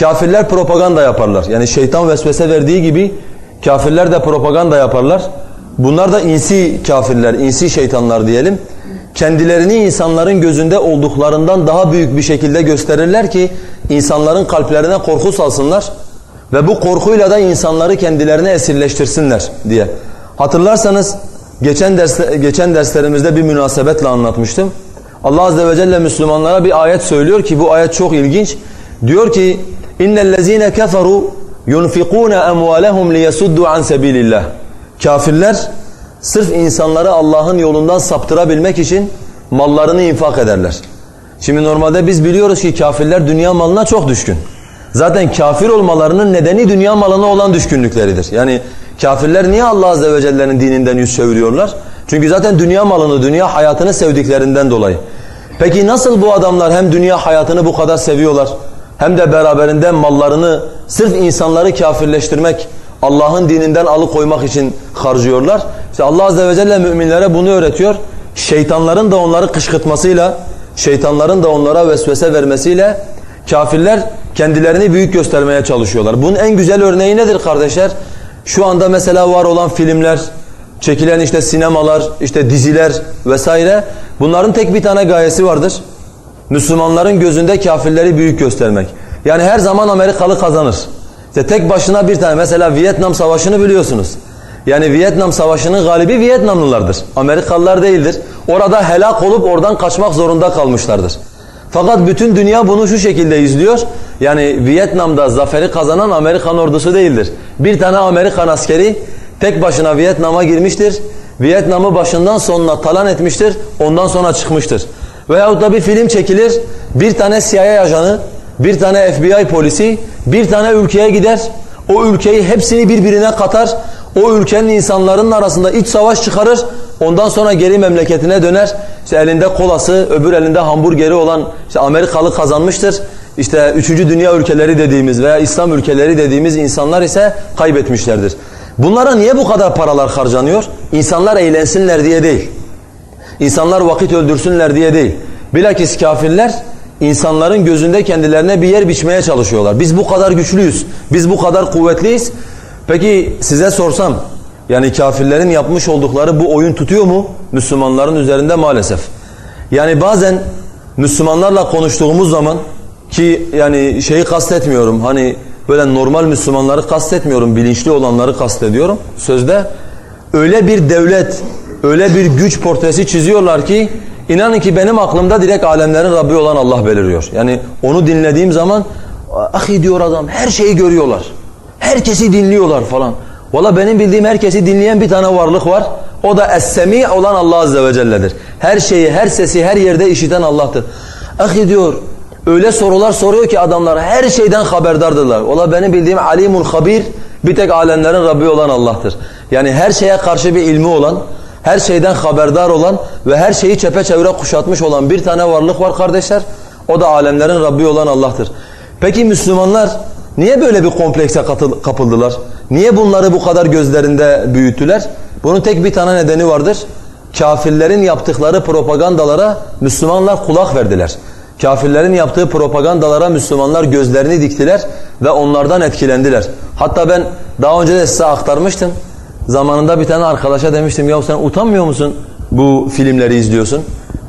Kafirler propaganda yaparlar. Yani şeytan vesvese verdiği gibi kafirler de propaganda yaparlar. Bunlar da insi kafirler, insi şeytanlar diyelim. Kendilerini insanların gözünde olduklarından daha büyük bir şekilde gösterirler ki insanların kalplerine korku salsınlar ve bu korkuyla da insanları kendilerine esirleştirsinler diye. Hatırlarsanız geçen ders geçen derslerimizde bir münasebetle anlatmıştım. Allah azze ve celle Müslümanlara bir ayet söylüyor ki bu ayet çok ilginç. Diyor ki innellezine keferu yunfikun amwalahum liyasuddu an sabilillah. Kafirler sırf insanları Allah'ın yolundan saptırabilmek için mallarını infak ederler. Şimdi normalde biz biliyoruz ki kafirler dünya malına çok düşkün. Zaten kafir olmalarının nedeni dünya malına olan düşkünlükleridir. Yani kafirler niye Allah Azze ve Celle'nin dininden yüz çeviriyorlar? Çünkü zaten dünya malını, dünya hayatını sevdiklerinden dolayı. Peki nasıl bu adamlar hem dünya hayatını bu kadar seviyorlar hem de beraberinde mallarını sırf insanları kafirleştirmek, Allah'ın dininden alıkoymak için harcıyorlar? İşte Allah Azze ve Celle müminlere bunu öğretiyor. Şeytanların da onları kışkırtmasıyla, şeytanların da onlara vesvese vermesiyle kafirler kendilerini büyük göstermeye çalışıyorlar. Bunun en güzel örneği nedir kardeşler? Şu anda mesela var olan filmler, çekilen işte sinemalar, işte diziler vesaire bunların tek bir tane gayesi vardır. Müslümanların gözünde kafirleri büyük göstermek. Yani her zaman Amerikalı kazanır. İşte tek başına bir tane mesela Vietnam Savaşı'nı biliyorsunuz. Yani Vietnam Savaşı'nın galibi Vietnamlılardır. Amerikalılar değildir. Orada helak olup oradan kaçmak zorunda kalmışlardır. Fakat bütün dünya bunu şu şekilde izliyor. Yani Vietnam'da zaferi kazanan Amerikan ordusu değildir. Bir tane Amerikan askeri tek başına Vietnam'a girmiştir. Vietnam'ı başından sonuna talan etmiştir. Ondan sonra çıkmıştır. Veyahut da bir film çekilir. Bir tane CIA ajanı, bir tane FBI polisi, bir tane ülkeye gider. O ülkeyi hepsini birbirine katar. O ülkenin insanların arasında iç savaş çıkarır. Ondan sonra geri memleketine döner. İşte elinde kolası, öbür elinde hamburgeri olan işte Amerikalı kazanmıştır. İşte üçüncü dünya ülkeleri dediğimiz veya İslam ülkeleri dediğimiz insanlar ise kaybetmişlerdir. Bunlara niye bu kadar paralar harcanıyor? İnsanlar eğlensinler diye değil. İnsanlar vakit öldürsünler diye değil. Bilakis kafirler insanların gözünde kendilerine bir yer biçmeye çalışıyorlar. Biz bu kadar güçlüyüz, biz bu kadar kuvvetliyiz. Peki size sorsam, yani kafirlerin yapmış oldukları bu oyun tutuyor mu? Müslümanların üzerinde maalesef. Yani bazen Müslümanlarla konuştuğumuz zaman ki yani şeyi kastetmiyorum hani böyle normal Müslümanları kastetmiyorum bilinçli olanları kastediyorum sözde öyle bir devlet öyle bir güç portresi çiziyorlar ki inanın ki benim aklımda direkt alemlerin Rabbi olan Allah beliriyor. Yani onu dinlediğim zaman ahi diyor adam her şeyi görüyorlar. Herkesi dinliyorlar falan. Valla benim bildiğim herkesi dinleyen bir tane varlık var. O da Es-Semi olan Allah Azze ve Celle'dir. Her şeyi, her sesi her yerde işiten Allah'tır. Ahi diyor öyle sorular soruyor ki adamlar her şeyden haberdardırlar. Valla benim bildiğim Alimul Habir bir tek alemlerin Rabbi olan Allah'tır. Yani her şeye karşı bir ilmi olan, her şeyden haberdar olan ve her şeyi çepeçevre kuşatmış olan bir tane varlık var kardeşler. O da alemlerin Rabbi olan Allah'tır. Peki Müslümanlar niye böyle bir komplekse kapıldılar? Niye bunları bu kadar gözlerinde büyüttüler? Bunun tek bir tane nedeni vardır. Kafirlerin yaptıkları propagandalara Müslümanlar kulak verdiler. Kafirlerin yaptığı propagandalara Müslümanlar gözlerini diktiler ve onlardan etkilendiler. Hatta ben daha önce de size aktarmıştım. Zamanında bir tane arkadaşa demiştim ya sen utanmıyor musun bu filmleri izliyorsun?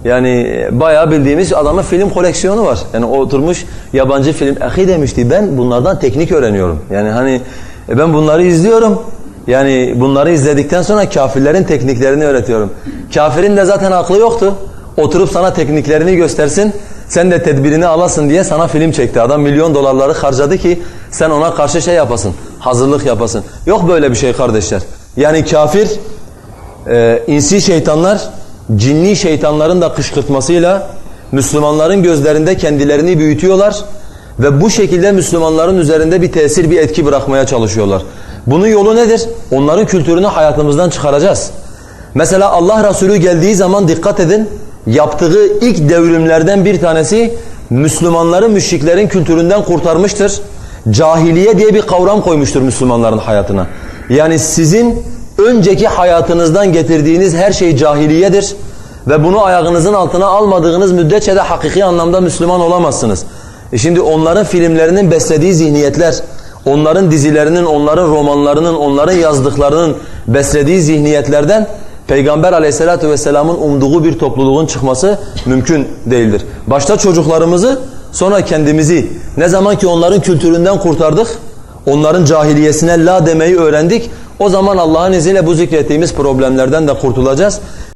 Yani bayağı bildiğimiz adamın film koleksiyonu var. Yani oturmuş yabancı film. Ahi demişti ben bunlardan teknik öğreniyorum. Yani hani ben bunları izliyorum. Yani bunları izledikten sonra kafirlerin tekniklerini öğretiyorum. Kafirin de zaten aklı yoktu. Oturup sana tekniklerini göstersin. Sen de tedbirini alasın diye sana film çekti. Adam milyon dolarları harcadı ki sen ona karşı şey yapasın. Hazırlık yapasın. Yok böyle bir şey kardeşler. Yani kafir, e, insi şeytanlar, cinni şeytanların da kışkırtmasıyla Müslümanların gözlerinde kendilerini büyütüyorlar ve bu şekilde Müslümanların üzerinde bir tesir, bir etki bırakmaya çalışıyorlar. Bunun yolu nedir? Onların kültürünü hayatımızdan çıkaracağız. Mesela Allah Resulü geldiği zaman dikkat edin, yaptığı ilk devrimlerden bir tanesi Müslümanları müşriklerin kültüründen kurtarmıştır. Cahiliye diye bir kavram koymuştur Müslümanların hayatına. Yani sizin önceki hayatınızdan getirdiğiniz her şey cahiliyedir ve bunu ayağınızın altına almadığınız müddetçe de hakiki anlamda Müslüman olamazsınız. E şimdi onların filmlerinin beslediği zihniyetler, onların dizilerinin, onların romanlarının, onların yazdıklarının beslediği zihniyetlerden Peygamber aleyhissalatu vesselamın umduğu bir topluluğun çıkması mümkün değildir. Başta çocuklarımızı sonra kendimizi ne zaman ki onların kültüründen kurtardık, onların cahiliyesine la demeyi öğrendik, o zaman Allah'ın izniyle bu zikrettiğimiz problemlerden de kurtulacağız.